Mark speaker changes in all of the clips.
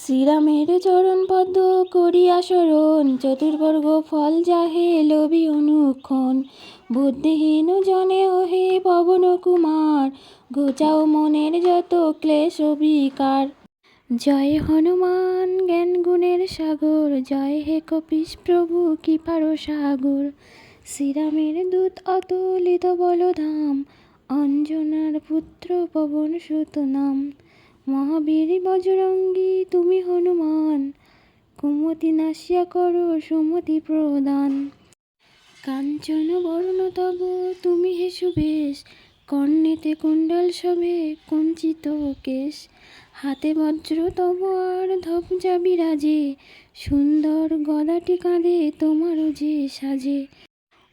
Speaker 1: শ্রীরামের চরণ পদ্ম করিয়া শরণ, চতুর্বর্গ ফল যাহে লোভী অনুক্ষণ। বুদ্ধিহীন জনে ওহে পবন কুমার ঘোচাও মনের যত ক্লেশ বিকার জয় হনুমান জ্ঞান গুণের সাগর, জয় হে কপিস প্রভু কৃপার সাগর। শ্রীরামের দূত অতুলিত বলধাম, অঞ্জনার পুত্র পবন সুত নাম মহাবীর বজরঙ্গী, তুমি হনুমান। কুমতি নাশিয়া করো, সুমতি প্রদান। কাঞ্চন বর্ণ তব, তুমি হে সুবেশ কর্ণেতে কুণ্ডল শোভে, কুঞ্চিত কেশ। হাতে বজ্র তব, আর ধ্বজা বিরাজে। সুন্দর গদাটি কাঁধে, তোমারও যে সাজে।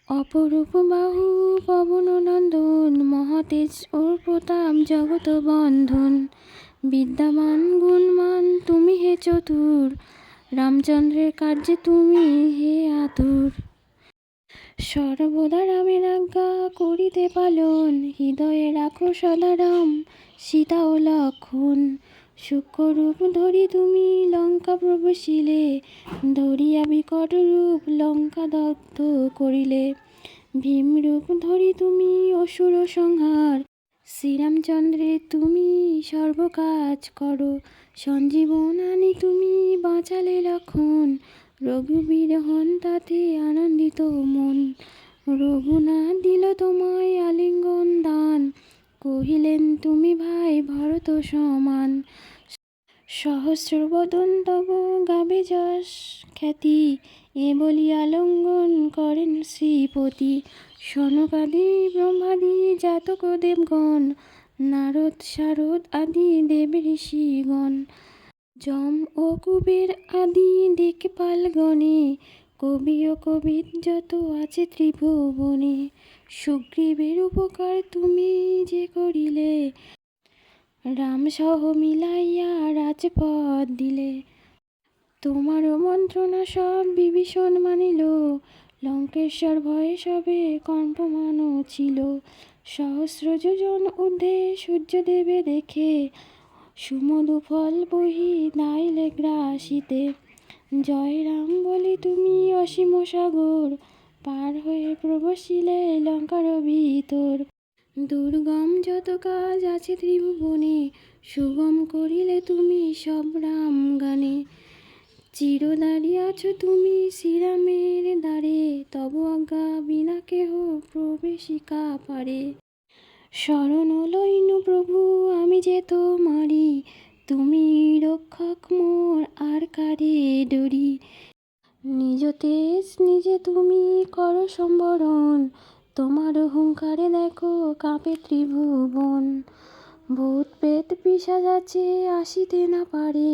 Speaker 1: অপরূপ বাহু, পবন, নন্দন, মহাতেজ ও প্রতাপ, জগত বন্ধন। বিদ্যামান গুণমান, তুমি হে চতুর। রামচন্দ্রের কার্যে তুমি হে আতুর। সর্বদা রামের আজ্ঞা করিতে পালন, হৃদয়ে রাখো সদা রাম, সীতা ও লক্ষণ। সূক্ষ্মরূপ ধরি তুমি, লঙ্কা প্রবেশিলে। ধরিয়া বিকট রূপ লঙ্কা দগ্ধ করিলে। ভীমরূপ ধরি তুমি, অসুর সংহার। শ্রীরামচন্দ্রে তুমি সর্বকাজ করো সঞ্জীবন আনি তুমি বাঁচালে লক্ষণ। রঘুবীর হন তাতে আনন্দিত মন, রঘুনাথ দিল তোমায় আলিঙ্গন দান। কহিলেন, তুমি ভাই ভরত সমান। সহস্র বদন তব গাবে যশ খ্যাতি এ বলি আলঙ্গন করেন শ্রীপতি। সনকাদি ব্রহ্মাদি, জাতক, দেবগণ, নারদ শারদ আদি, দেব ঋষিগণ। যম ও কুবের আদি দিকপালগণে কবি ও কবিদ যত আছে ত্রিভুবনে। সুগ্রীবের উপকার তুমি যে করিলে রাম সহ মিলাইয়া রাজপথ দিলে। তোমারও মন্ত্রণা সব বিভীষণ মানিল। লঙ্কেশ্বর ভয়ে সবে কম্পমান ছিল। সহস্র যোজন ঊর্ধ্বে সূর্যদেবে দেখে সুমধু ফল বহি দাইলে গ্রাসিতে। জয় রাম বলি তুমি অসীম সাগর, পার হয়ে প্রবশিলে লঙ্কার ভিতর। দুর্গম যত কাজ আছে ত্রিভুবনে, সুগম করিলে তুমি সব রাম গানে। চিরদারি আছো তুমি শ্রীরামের দ্বারে, তব আজ্ঞা বিনা কেহ প্রবেশিকা পারে। শরণ লইনু প্রভু, আমি যে তোমারি তুমি রক্ষক মোর আর কারে ডরি? নিজ তেজ নিজে তুমি করো সম্বরণ, তোমার হুঙ্কারে দেখো কাঁপে ত্রিভুবন। ভূত পেত পিশাচ আছে, আসিতে না পারে।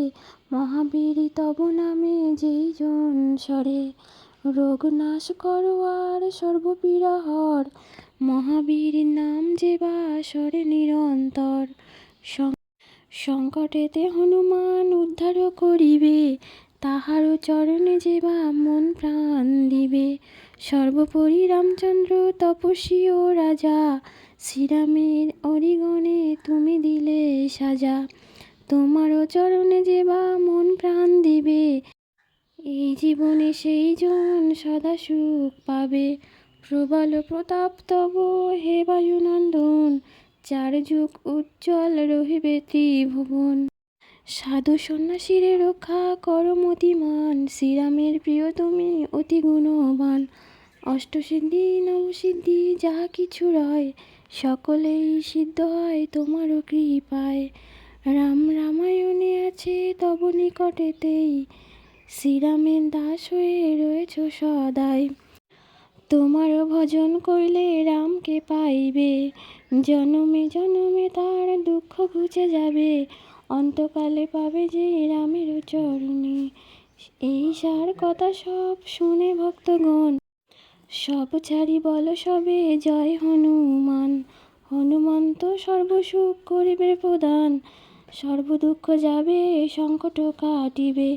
Speaker 1: মহাবীর তব নামে যেই জন সরে। রোগ নাশ করো আর মহাবীর নাম যে বা সরে নিরন্তর। সংকটেতে হনুমান উদ্ধার করিবে। তাহার চরণে যে মন প্রাণ দিবে, সর্বোপরি রামচন্দ্র তপস্বী ও রাজা, শ্রীরামের অরিগণে তুমি দিলে সাজা, তোমারও চরণে যে মন প্রাণ দিবে, এই জীবনে সেই জন সদা সুখ পাবে। প্রবল প্রতাপ তব হে বায়ুনন্দন, চার যুগ উজ্জ্বল রহিবে ত্রিভুবন। সাধু সন্ন্যাসীরে রক্ষা করো মতিমান, শ্রীরামের প্রিয় তুমি অতি গুণবান। অষ্টসিদ্ধি, নবসিদ্ধি যাহা কিছু রয়, সকলেই সিদ্ধ হয় তোমারও কৃপায়। রাম রামায়ণে আছে তব নিকটেতেই, শ্রীরামের দাস হয়ে রয়েছ সদাই। তোমারও ভজন করলে রামকে পাইবে, জনমে জনমে তার দুঃখ ঘুচে যাবে। অন্তকালে পাবে যে রামের চরণে। এই সার কথা সব শুনে ভক্তগণ, সব ছাড়ি বল সবে জয় হনুমান। হনুমন্ত সর্বসুখ করিবে প্রদান সর্বদুঃখ যাবে, সংকট কাটিবে।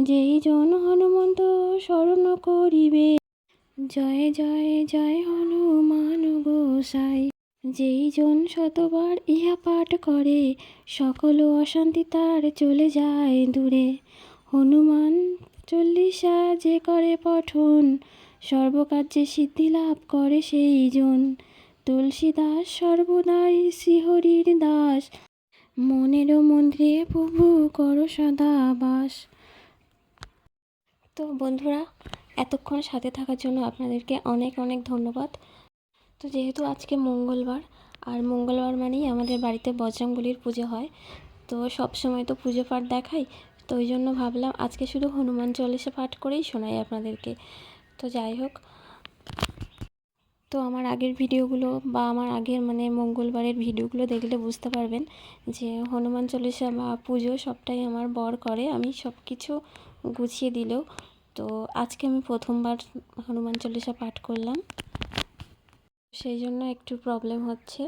Speaker 1: যেই জন হনুমন্ত স্মরণ করিবে, জয় জয় জয় হনুমান গোসাই। যেই জন শতবার ইহা পাঠ করে, সকল অশান্তি তার চলে যায় দূরে। হনুমান চল্লিশা যে করে পঠন, সর্বকার্যে সিদ্ধি লাভ করে সেই জন। তুলসী দাস সর্বদাই শ্রীহরির দাস, মনেরও মন্দিরে প্রভু করো সদা বাস। তো বন্ধুরা, এতক্ষণ সাথে থাকার জন্য আপনাদেরকে অনেক অনেক ধন্যবাদ। তো যেহেতু আজকে মঙ্গলবার, আর মঙ্গলবার মানেই আমাদের বাড়িতে বজরংবলির পুজো হয়, তো সব সময় তো পুজো পাঠ দেখাই, তো ওই জন্য ভাবলাম আজকে শুধু হনুমান চল্লিশা পাঠ করেই শোনাই আপনাদেরকে। তো যাই হোক, তো আমার আগের ভিডিওগুলো বা আমার আগের মানে মঙ্গলবারের ভিডিওগুলো দেখলে বুঝতে পারবেন যে হনুমান চল্লিশা বা পুজো সবটাই আমার বর করে, আমি সব কিছু গুছিয়ে দিলেও, তো আজকে আমি প্রথমবার হনুমান চল্লিশা পাঠ করলাম। সেই জন্য একটু প্রবলেম হচ্ছে।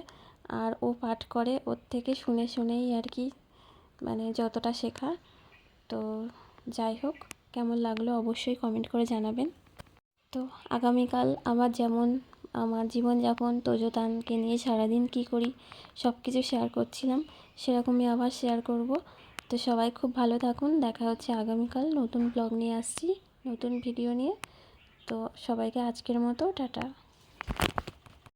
Speaker 1: আর ও পাঠ করে, ওর থেকে শুনে শুনেই আর কি মানে যতটা শেখা। তো যাই হোক, কেমন লাগল অবশ্যই কমেন্ট করে জানাবেন। তো আগামীকাল আমার যেমন, আমার জীবনযাপন তোজোতানকে নিয়ে সারাদিন কী করি সব কিছু শেয়ার করছিলাম, সেরকমই আবার শেয়ার করব। তো সবাই খুব ভালো থাকুন, দেখা হচ্ছে আগামীকাল নতুন ব্লগ নিয়ে আসছি, নতুন ভিডিও নিয়ে। তো সবাইকে আজকের মতো, টাটা।